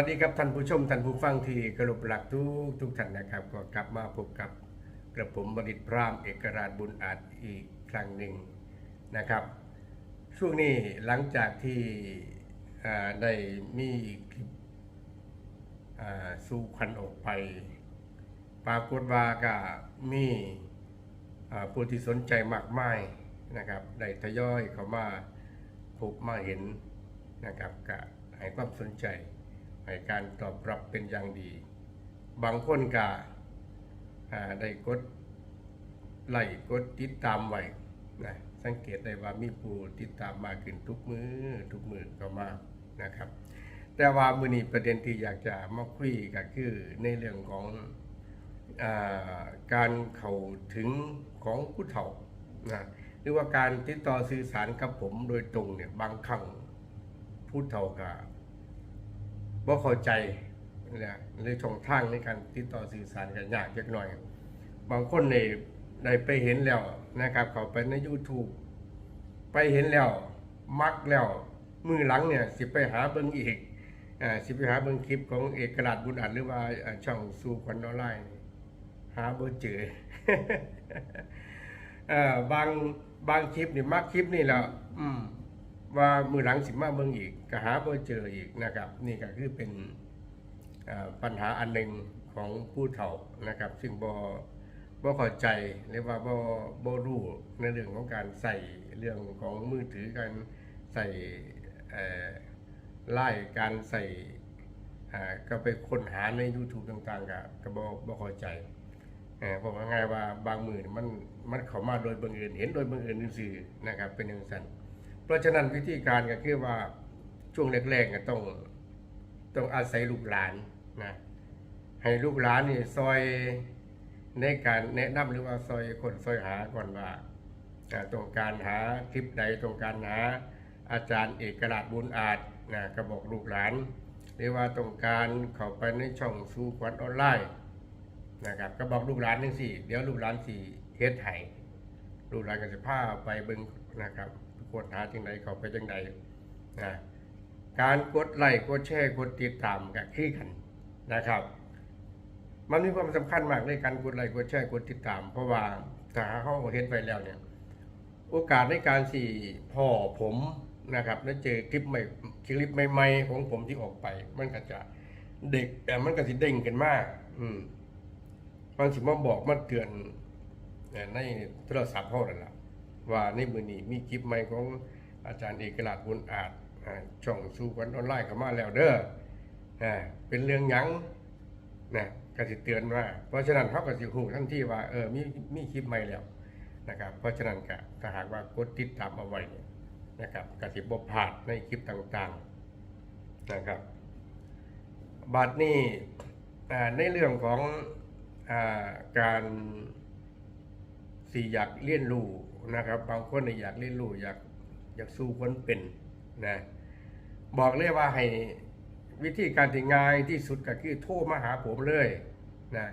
วัสดีครับท่านผู้ชมท่านผู้ฟังที่กระลบหลักทุกทุกท่านนะครับ ก็กลับมาพบกับกระผมบดิตพรามเอกราชบุญอาจอีกครั้งหนึ่งนะครับ ช่วงนี้หลังจากที่ได้มีคลิปสู่ควันออกไป ปรากฏว่าก็มีผู้ที่สนใจมากมายนะครับได้ทยอยเข้ามาพบมาเห็นนะครับก็ให้ความสนใจ ให้การตอบรับเป็นอย่างดี บางคนก็ได้กดไลค์กดติดตามไว้นะสังเกตได้ว่ามีผู้ติดตามมากขึ้นทุกมือทุกมือก็มานะครับ แต่ว่ามือนี้ประเด็นที่อยากจะมาคุยก็คือในเรื่องของอาการเข้าถึงของผู้เฒ่านะหรือว่าการติดต่อสื่อสารกับผมโดยตรงเนี่ยบางครั้งผู้เฒ่าก็บ่ เข้าใจนะหรือช่องทางในการติดต่อสื่อสารกันยากจักน่อย บางคนเนี่ยได้ไปเห็นแล้วนะครับ เขาไปใน YouTube ไปเห็นแล้ว มักแล้ว มือหลังเนี่ย สิไปหาเบิ่งอีกอ่าสิไปหาเบิ่งคลิปของเอกราชบุญอัดหรือว่าช่องสู่ควันออนไลน์หาเบอร์เจอเอ่อบางบางคลิปนี่มักคลิปนี่แหละอืม ว่ามือหลังสิมาเบิ่งอีกก็หาเบอร์เจออีกนะครับ นี่ก็คือเป็นปัญหาอันหนึ่งของผู้เฒ่านะครับ ซึ่งบ่บ่เข้าใจหรือว่าบ่บ่รู้ในเรื่องของการใส่เรื่องของมือถือการใส่ไล่การใส่ก็ไปค้นหาใน YouTube ต่างๆก็ก็บ่บ่เข้าใจเออผมว่าง่ายว่าบางมือมันมันเข้ามาโดยบังเอิญเห็นโดยบังเอิญซื่อๆนะครับเป็นอย่างนั้น เพราะฉะนั้นวิธีการก็คือว่าช่วงแรกๆก็ต้องต้องอาศัยลูกหลานนะให้ลูกหลานนี่ซอยในการแนะนำหรือว่าซอยคนซอยหาก่อนว่าต้องการหาคลิปใดต้องการหาอาจารย์เอกราชบุญอาจนะก็บอกลูกหลาน หรือว่าต้องการเข้าไปในช่องสู่ขวัญออนไลน์นะครับก็บอกลูกหลานจังสี่เดี๋ยวลูกหลานสี่เฮ็ดให้ลูกหลานก็จะพาไปเบิ่งนะครับ กดหาจังใดเขาไปจังใดนะการกดไลค์กดแชร์กดติดตามก็คือกันนะครับ มันมีความสำคัญมากในการกดไลค์กดแชร์กดติดตาม เพราะว่าถ้าเขาเฮ็ดไปแล้วเนี่ยโอกาสในการสี่พ่อผมนะครับแล้วเจอคลิปใหม่คลิปใหม่ๆของผมที่ออกไป มันก็จะเด็กแต่มันก็สิเด้งกันมาก อืมมันสิมาบอกมาเตือนในโทรศัพท์เขานั่นล่ะ ว่าในมือนี้มีคลิปใหม่ของอาจารย์เอกราชบุญอาจช่องสู่กันออนไลน์เข้ามาแล้วเด้อเป็นเรื่องยังนะกสิเตือนว่า เพราะฉะนั้นเขาก็สิฮู้ทันทีว่าเออมีมีคลิปใหม่แล้วนะครับ เพราะฉะนั้นก็ถ้าหากว่ากดติดตามเอาไว้นะครับก็สิบ่พลาดในคลิปต่างๆนะครับบัดนี้ในเรื่องของอการสี่อยากเรียนรู้ นะครับ บางคนเนี่ยอยากเรียนรู้อยากอยากสู้คนเป็นนะบอกเลยว่าให้วิธีการที่ง่ายที่สุดก็คือโทรมาหาผมเลยนะ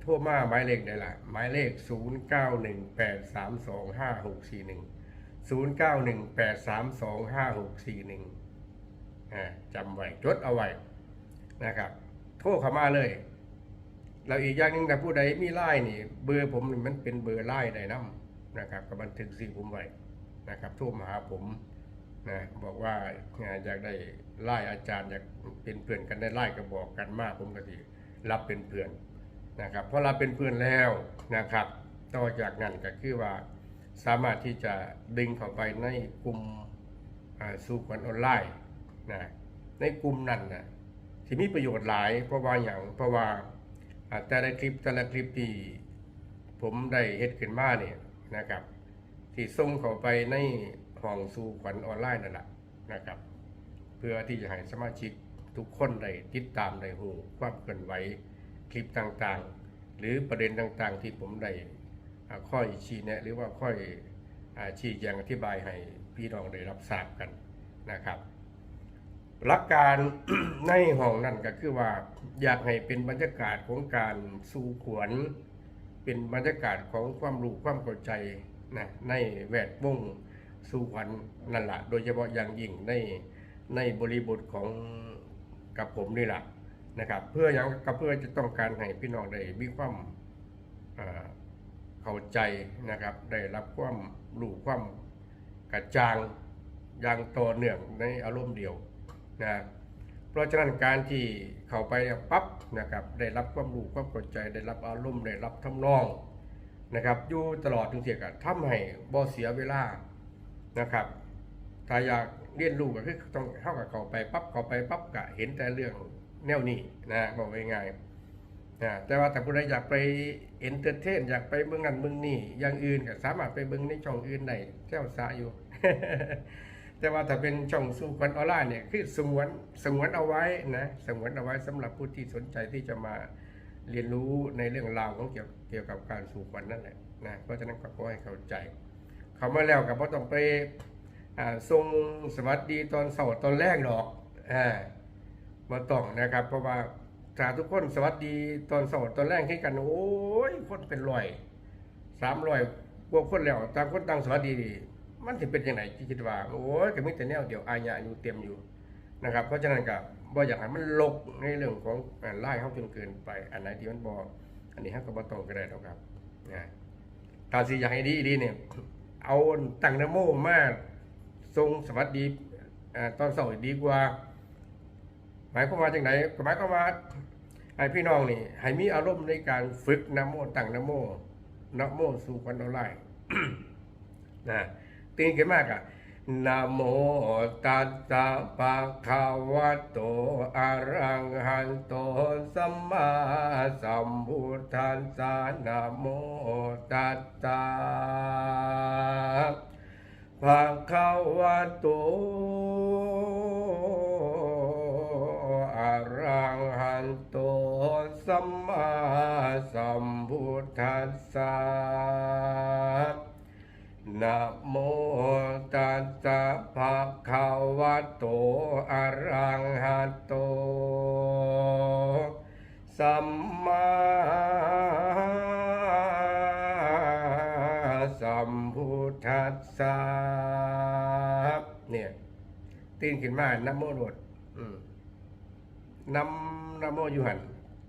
โทรมาหมายเลขได้ละหมายเลข 0 9 1 8 3 2 5 6 4 1 0 9 1 8 3 2 5 6 4 1อ่าจำไว้จดเอาไว้นะครับ โทรเข้ามาเลยเราอีกอย่างหนึ่งแต่ผู้ใดมีไล่นี่ เบอร์ผมนี่มันเป็นเบอร์ไล่ใดน้ำ นะครับก็บันทึกสื่อผมไว้นะครับโทรมาหาผมนะบอกว่าอยากได้ไล่อาจารย์อยากเป็นเพื่อนกันได้ไล่ก็บอกกันมากผมก็ทีรับเป็นเพื่อนนะครับพราะรับเป็นเพื่อนแล้วนะครับต่อจากนั้นก็คือว่าสามารถที่จะดึงเข้าไปในกลุ่มสู่ขวัญออนไลน์นะในกลุ่มนั้นนะที่มีประโยชน์หลาย เพราะว่าอย่างเพราะว่าแต่ละคลิปแต่ละคลิปที่ผมได้เฮ็ดขึ้นมาเนี่ย นะครับ ที่ส่งเข้าไปในห้องสู่ขวัญออนไลน์นั่นแหละนะครับ เพื่อที่จะให้สมาชิกทุกคนได้ติดตามได้หูความเคลื่อนไหวคลิปต่างๆ หรือประเด็นต่างๆ ที่ผมได้ค่อยชี้แนะ หรือว่าค่อยชี้แจงอธิบายให้พี่น้องได้รับทราบกันนะครับหลักการในห้องนั่นก็คือว่าอยากให้เป็นบรรยากาศของการสู่ขวัญ เป็นบรรยากาศของความรู้ความเข้าใจนะในแวดวงสู่ขวัญนั่นแหละโดยเฉพาะอย่างยิ่งในในบริบทของกับผมนี่แหละนะครับ เพื่ออย่างก็เพื่อจะต้องการให้พี่น้องได้มีความเข้าใจนะครับ ได้รับความรู้ความกระจ่างอย่างต่อเนื่องในอารมณ์เดียวนะ เพราะฉะนั้นการที่เข้าไปปั๊บนะครับได้รับความรู้ความเข้าใจได้รับอารมณ์ได้รับทำนองนะครับอยู่ตลอดถึงเสียกันทำให้บ่เสียเวลานะครับถ้าอยากเรียนรู้ก็คือต้องเข้ากับเขาไปปั๊บเขาไปปั๊บกะเห็นแต่เรื่องแนวนี้นะบอกง่ายๆนะแต่ว่าถ้าผู้ใดอยากไปเอนเตอร์เทนอยากไปเมืองนั้นเมืองนี้อย่างอื่นก็สามารถไปเบิ่งในช่องอื่นได้แจ้วสาอยู่ แต่ว่าถ้าเป็นช่องสู่คนออนไลน์เนี่ยคือสงวนสงวนเอาไว้นะสงวนเอาไว้สำหรับผู้ที่สนใจที่จะมาเรียนรู้ในเรื่องราวของเกี่ยวเกี่ยวกับการสู่ขวัญนั่นแหละนะเพราะฉะนั้นก็ขอให้เข้าใจ เขามาแล้วกับพ่ต้องไปอ่าทรงสวัสดีตอนเสาร์ตอนแรกหรอกอ่ามาต้องนะครับ เพราะว่าถ้าทุกคนสวัสดีตอนเสาร์ตอนแรกให้กันโอ้ยคนเป็นร้อยสามร้อยพวกคนแล้วต่างคนต่างสวัสดีดี มันจะเป็นยังไงคิดว่า โอ้ยก็มีแต่แนวเดียวอายะอยู่เต็มอยู่นะครับ เพราะฉะนั้นก็บ่อยากให้มันลกในเรื่องของไล่เขาจนเกินไป อันไหนที่มันบ่อันนี้ฮะก็บ่ต้องก็ได้หรอกครับนะถ้าสิอยากให้ดีดีเนี่ยเอาตั้งนโมมาทรงสวัสดีตอนเสาร์ดีกว่า หมายความว่าจังไหนหมายความว่าให้พี่น้องนี่ให้มีอารมณ์ในการฝึกนโมตั้งนโมนโมสู่กันเอาไล่นะ ตื่นขึ้นมากอะนะโมตัสสะภะคะวะโตอะระหันโตสัมมาสัมพุทธัสสะนะโมตัสสะภะคะวะโตอะระหันโตสัมมาสัมพุทธัสสะ นะโมตัสสะภะคะวะโตอะระหะโต สัมมาสัมพุทธัสสะเนี่ยตื่นขึ้นมานะโมโดดอืมนำนะโมอยู่หัน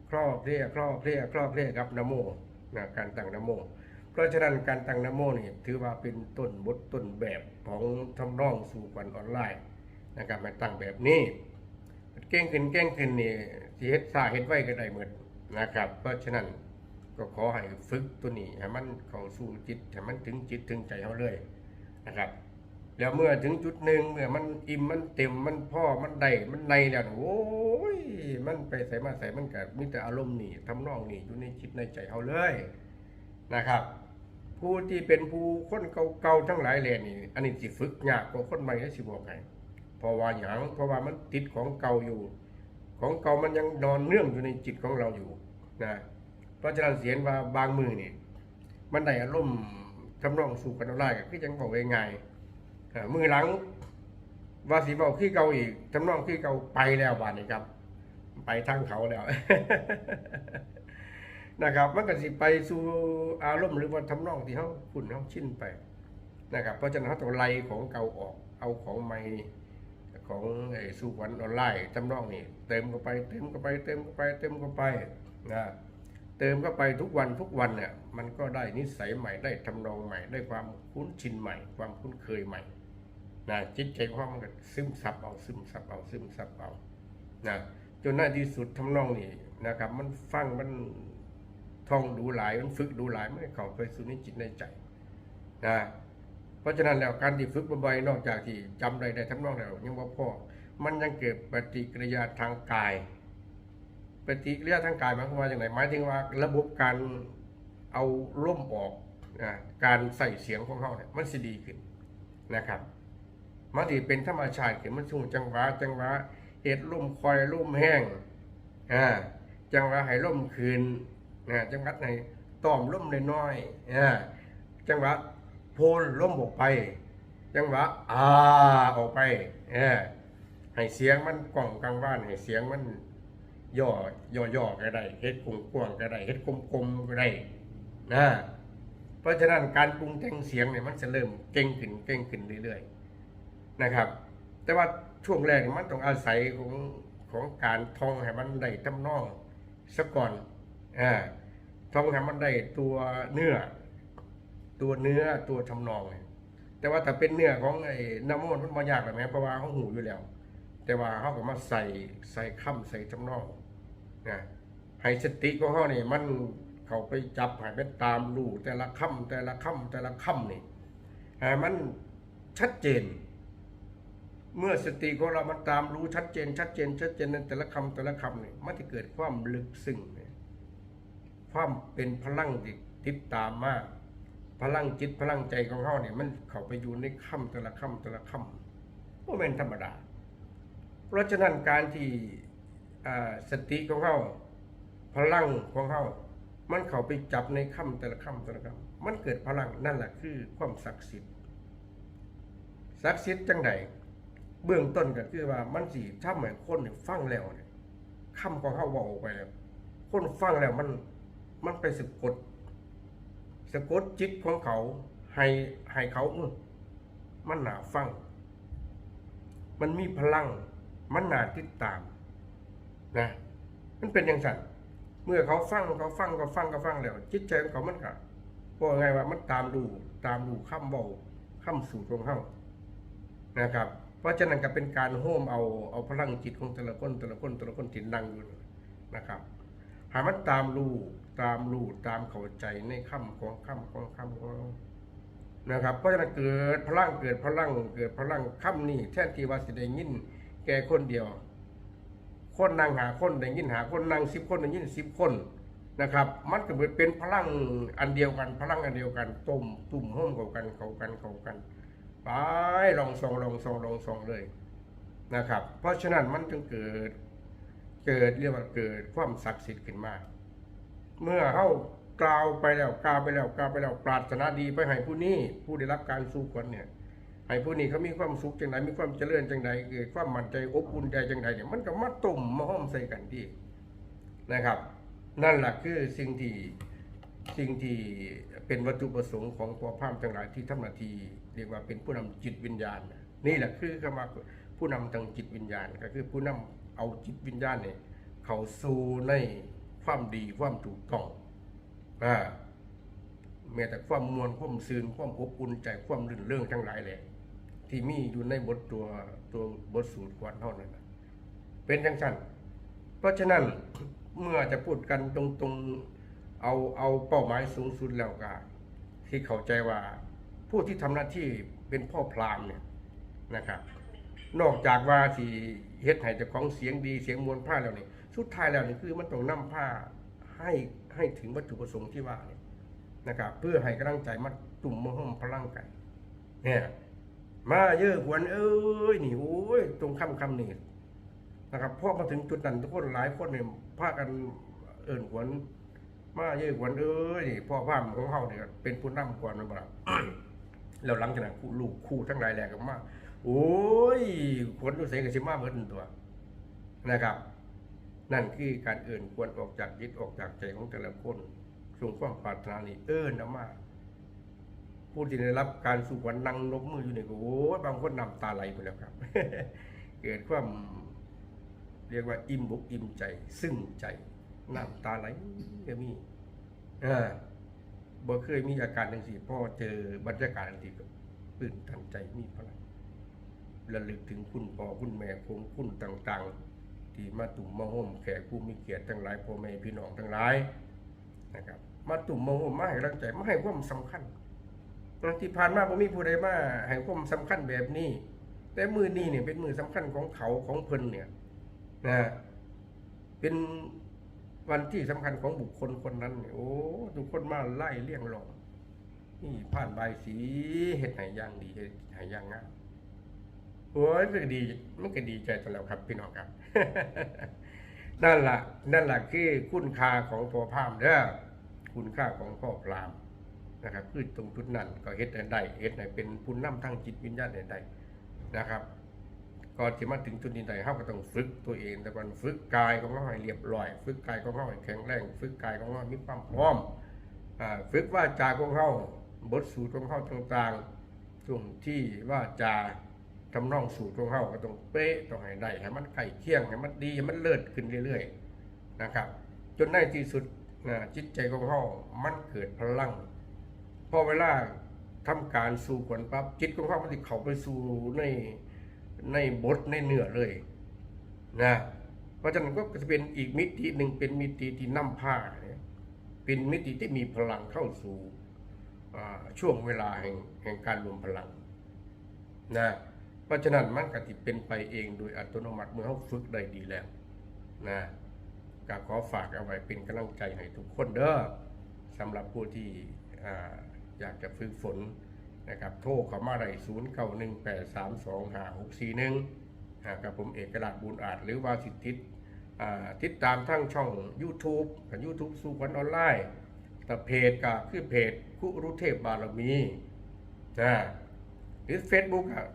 ครอบเรียครอบเรียครอบเรียครับนะโมนะการตั้งนะโม เพราะฉะนั้นการตั้งนโมนี่ถือว่าเป็นต้นบทต้นแบบของทำนองสู่ขวัญออนไลน์นะครับมาตั้งแบบนี้เก่งขึ้นเก่งขึ้นนี่สิเฮ็ดซาเฮ็ดไว้ก็ได้หมดนะครับ เพราะฉะนั้นก็ขอให้ฝึกตัวนี้ให้มันเข้าสู่จิตให้มันถึงจิตถึงใจเฮาเลยนะครับ แล้วเมื่อถึงจุดหนึ่งเมื่อมันอิ่มมันเต็มมันพ่อมันได้มันในแล้วโอ้ยมันไปใส่มาใส่มันก็มีแต่อารมณ์นี่ทำนองนี่อยู่ในจิตในใจเฮาเลยนะครับ ผู้ที่เป็นผู้คนเก่าๆทั้งหลายแหล่นี่อันนี้สิฝึกยากกว่าคนใหม่ได้สิบอกให้เพราะว่าหยังเพราะว่ามันติดของเก่าอยู่ ของเก่ามันยังนอนเนื่องอยู่ในจิตของเราอยู่นะเพราะฉะนั้นเสียนว่าบางมือนี่มันได้อารมณ์ทำนองสู่กันได้ก็คือจังบอกง่ายมือหลังว่าสีบอกขี้เก่าอีกทำนองขี้เก่าไปแล้วบาดนี้ครับ ไปทางเขาแล้ว นะครับมันก็สิไปสู่อารมณ์หรือว่าทำนองที่เขาคุ้นเขาชินไปนะครับเพราะฉะนั้นเขาต้องไล่ของเก่าออกเอาของใหม่ของไอ้สู่ขวัญออนไลน์ทำนองนี่เติมเข้าไปเติมเข้าไปเติมเข้าไปเติมเข้าไปนะเติมเข้าไปทุกวันทุกวันเนี่ยมันก็ได้นิสัยใหม่ได้ทำนองใหม่ ได้ความคุ้นชินใหม่ ความคุ้นเคยใหม่นะจิตใจของมันก็ซึมซับเอาซึมซับเอาซึมซับเอานะจนหน้าที่สุดทำนองนี่นะครับ มันฟังมัน ท่องดูหลายมันฝึกดูหลายไม่เข้าไปสู่ในจิตในใจนะเพราะฉะนั้นแล้วการที่ฝึกบ่อยๆนอกจากที่จำได้ได้ทั้งนองแล้วยังว่าพ่อมันยังเกิดปฏิกิริยาทางกาย ปฏิกิริยาทางกายหมายความว่าอย่างไรหมายถึงว่าระบบการเอาล่มออกนะการใส่เสียงของเขาเนี่ยมันสิดีขึ้นนะครับมันที่เป็นธรรมชาติขึ้นมันช่วงจังหวะจังหวะเหตุล่มคอยล่มแห้งอ่าจังหวะให้ล่มคืน นะจังหวัดในต้อมล่มน้อยๆนะจังหวะโพลล่มออกไป จังหวะอาออกไปเออให้เสียงมันกล่องกลางบ้านให้เสียงมันย่อย่อย่อก็ได้เฮ็ดกว้างก็ได้เฮ็ดกลมๆก็ได้นะเพราะฉะนั้นการปรุงแต่งเสียงเนี่ยมันจะเริ่มเก่งขึ้นเก่งขึ้นเรื่อยๆนะครับ แต่ว่าช่วงแรกมันต้องอาศัยของของการท่องให้มันได้ทำนองซะก่อน อ่าท่องให้มันได้ตัวเนื้อ ตัวเนื้อตัวทำนองแต่ว่าถ้าเป็นเนื้อของไอ้น้ำมันมันบ่ยากหรอกแม้เพราะว่าเขาหูอยู่แล้ว แต่ว่าเขาก็มาใส่ใส่คำใส่ทำนองนะให้สติของเขาเนี่ยมันเขาไปจับให้เป็นตามรูแต่ละคำแต่ละคำแต่ละคำนี่ให้มันชัดเจน เมื่อสติของเรามันตามรู้ชัดเจน ชัดเจน ชัดเจนในแต่ละคำแต่ละคำนี่มันจะเกิดความลึกซึ้งเความเป็นพลังที่ติดตามมาก พลังจิตพลังใจของเขาเนี่ยมันเข้าไปอยู่ในคำแต่ละคำแต่ละคำก็เป็นธรรมดา เพราะฉะนั้นการที่สติของเขาพลังของเขามันเข้าไปจับในคำแต่ละคำแต่ละคำมันเกิดพลังนั่นแหละคือความศักดิ์สิทธิ์ศักดิ์สิทธิ์จังใดเบื้องต้นก็คือว่ามันสิถ้าเหมือนคนเนี่ยฟังแล้วเนี่ยคำของเขาบอกออกไปแล้ว คนฟังแล้วมัน มันไปสะกดสะกดจิตของเขา ให้ให้เขาอืมันหนาฟัง มันมีพลัง มันหนาติดตาม นะ มันเป็นอย่างสั่นเมื่อเขาฟังเขาฟังเขาฟังเขาฟังแล้ว จิตใจของเขามันก็บอกไงว่ามันตามดูตามดูข้ามเบาข้ามสู่ตรงเข้านะครับ เพราะฉะนั้นก็เป็นการโฮมเอาเอาพลังจิตของแต่ละคนแต่ละคนแต่ละคนที่นั่งอยู่นะครับหามันตามรู้ ตามรู้ตามเข้าใจในค่ำของค่ำของค่ำของนะครับเพราะฉะนั้นเกิดพลังเกิดพลังเกิดพลังค่ำนี้แทนที่ว่าสิได้ยิน แก่คนเดียว คนนั่งหาคนได้ยินหาคนนั่งสิบคนได้ยินสิบคนนะครับ มันก็เหมือนเป็นพลังอันเดียวกัน พลังอันเดียวกันต้มตุ่มห้มเข้ากันเข้ากันเข้ากันไปลองส่องลองส่องลองส่องเลยนะครับ เพราะฉะนั้นมันจึงเกิด เกิดเรียกว่าเกิดความศักดิ์สิทธิ์ขึ้นมา เมื่อเข้ากล่าวไปแล้วกล่าวไปแล้วกล่าวไปแล้วปรารถนาดีไปให้ผู้นี้ผู้ได้รับการสู้ผลเนี่ยให้ผู้นี้เขามีความสุขจังใดมีความเจริญจังใดเกิดความมั่นใจอบอุ่นใจจังใดเนี่ยมันก็มาตุ่มมาห้อมใส่กันที่นะครับ นั่นแหละคือสิ่งที่สิ่งที่เป็นวัตถุประสงค์ของพอพามทั้งหลายที่ทำหน้าที่เรียกว่าเป็นผู้นำจิตวิญญาณ นี่แหละคือคำว่าผู้นำทางจิตวิญญาณ ก็คือผู้นำเอาจิตวิญญาณเนี่ยเข้าสู่ใน ความดีความถูกต้องอ่าแม้แต่ความมวลความซืนความอบอุ่นใจความรื่นเรื่องทั้งหลายแหละที่มีอยู่ในบทตัวตัวบทสูตรควันเท่านั้นเป็นจังสั้นเพราะฉะนั้นเมื่อจะพูดกันตรงๆเอาเอาเป้าหมายสูงสุดแล้วก็ที่เข้าใจว่าผู้ที่ทำหน้าที่เป็นพ่อพรามเนี่ยนะครับ นอกจากว่าที่เฮ็ดให้เจ้าของเสียงดีเสียงมวลผ้าแล้วนี่ สุดท้ายแล้วนี่คือมันต้องนำผ้าให้ให้ถึงวัตถุประสงค์ที่ว่าเนี่ยนะครับ เพื่อให้กำลังใจมันตุ่มมห้อมพลังกันเนี่ยมาเยอะหวนเอ้ยนี่โอ้ยตรงคำคำนี่นะครับพอมาถึงจุดนั้นทุกคนหลายคนเนี่ยพากันเอิ่นหวน มาเยอะหวนเอ้ยนี่พ่อพามของเขาเนี่ยเป็นผู้นำก่อนมันบ่ล่ะแล้วหลังจากนั้นลูกคู่ทั้งหลายแหล่ก็มาโอ้ยขนตัวเสกสิมาเบิดตัวนะครับ นั่นคือการเอื่นควรออกจากจิตออกจากใจของแต่ละคนส่งความปรารถนานี่เอิ้นเอามาผู้ที่ได้รับการสุขวันนั่งนกมืออยู่นี่ก็โอ้บางคนน้ำตาไหลไปแล้วครับ เกิดความเรียกว่าอิ่มบุกอิ่มใจ ซึ่งใจน้ำตาไหลก็มีเออบ่เคยมีอาการจังสี่พ่อเจอบรรยากาศอันที่ก็ตื่นตันใจมีพลังระลึกถึงคุณพ่อคุณแม่ผมคุณต่าง ๆ ที่มาตุ่มมาห่มแขกผู้มีเกียรติทั้งหลายพ่อแม่พี่น้องทั้งหลายนะครับ มาตุ่มมาห่มมาให้กำลังใจมาให้ความสำคัญที่ผ่านมาผมมีผู้ใดมาให้ความสำคัญแบบนี้ แต่มือนี้เนี่ยเป็นมือสำคัญของเขาของเพิ่นเนี่ยนะเป็นวันที่สำคัญของบุคคลคนนั้นเนี่ยโอ้ทุกคนมาไล่เลี่ยงหลอกนี่ผ่านใบสีเห็ดไหอย่างดีเฮ็ดไหอย่างงาม โอ้ยมันก็ดีมันก็ดีใจตลอดครับพี่น้องครับ นั่นล่ะนั่นล่ะคือคุณค่าของพ่อพามเด้อคุณค่าของพ่อพราหมณ์นะครับคือตรงจุดนั้นก็เฮ็ดให้ได้เฮ็ดให้เป็นผู้นำทางจิตวิญญาณให้ได้นะครับก่อนที่มาถึงจุดนี้ได้เฮาก็ต้องฝึกตัวเอง แต่ก่อนฝึกกายของเราให้เรียบร้อย ฝึกกายของเราให้แข็งแรง ฝึกกายของเราให้มีความพร้อมฝึกว่าจาของเราบทสูตรของเราต่างๆช่วงที่ว่าจา ทำนองสูตรของเฮาก็ต้องเป๊ะต้องให้ได้ให้มันใกล้เคี่ยงให้มันดีให้มันเลิศขึ้นเรื่อยๆนะครับ จนในที่สุดนะจิตใจของเฮามันเกิดพลังพอเวลาทำการสู่ผลปั๊บจิตของเขามันจะเข้าไปสู่ในในบทในเนื้อเลยนะเพราะฉะนั้นก็จะเป็นอีกมิติหนึ่งเป็นมิติที่นำผ้าเนี่ยเป็นมิติที่มีพลังเข้าสู่ช่วงเวลาแห่งแห่งการรวมพลังนะ เพราะฉะนั้นมันก็ติเป็นไปเองโดยอัตโนมัติเมื่อเขาฝึกได้ดีแล้วนะก็ขอฝากเอาไว้เป็นกำลังใจให้ทุกคนเด้อสำหรับผู้ที่อ่าอยากจะฝึกฝนนะครับโทรเข้ามาได้ศูนย์เก้าหนึ่งแปดสามสองห้าหกสี่หนึ่งกับผมเอกราชบุญอาจหรือว่าสิทธิ์ติดตามทั้งช่อง YouTube กับ YouTube สู่วัญออนไลน์แต่เพจก็คือเพจคุรุเทพบารมีนะหรือ Facebook อะ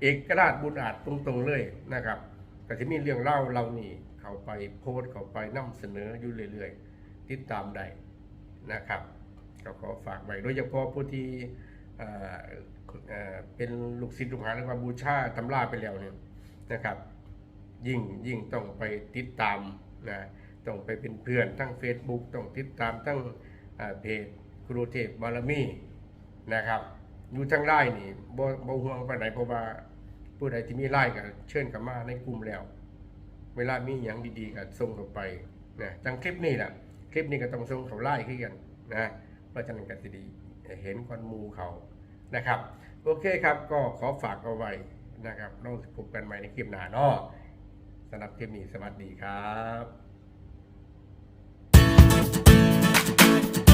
เอกราชบุญอาจตรงๆเลยนะครับก็จะมีเรื่องเล่าเรานี่เข้าไปโพสต์เข้าไปนำเสนออยู่เรื่อยๆ ติดตามได้นะครับก็ขอฝากไว้โดยเฉพาะผู้ที่เป็นลูกศิษย์ลูกหาหรือว่าบูชาตำราไปแล้วเนี่ยนะครับ ยิ่งยิ่งต้องไปติดตามนะต้องไปเป็นเพื่อนทั้ง Facebook ต้องติดตามทั้งเอ่อเพจครูเทพบารมีนะครับ อยู่ทั้งไร่นี่บ่บ่ห่วงไปไหนเพราะว่าผู้ใดที่มีไร่ก็เชิญกันมาในกลุ่มแล้ว เวลามีอย่างดีๆก็ส่งเข้าไปนะจังคลิปนี้แหละคลิปนี้ก็ต้องส่งเขาไล่ขึ้นกันนะเพราะฉะนั้นก็สิดีเห็นคนมูเขานะครับ โอเคครับก็ขอฝากเอาไว้นะครับเราพบกันใหม่ในคลิปหน้าเนาะสำหรับคลิปนี้สวัสดีครับ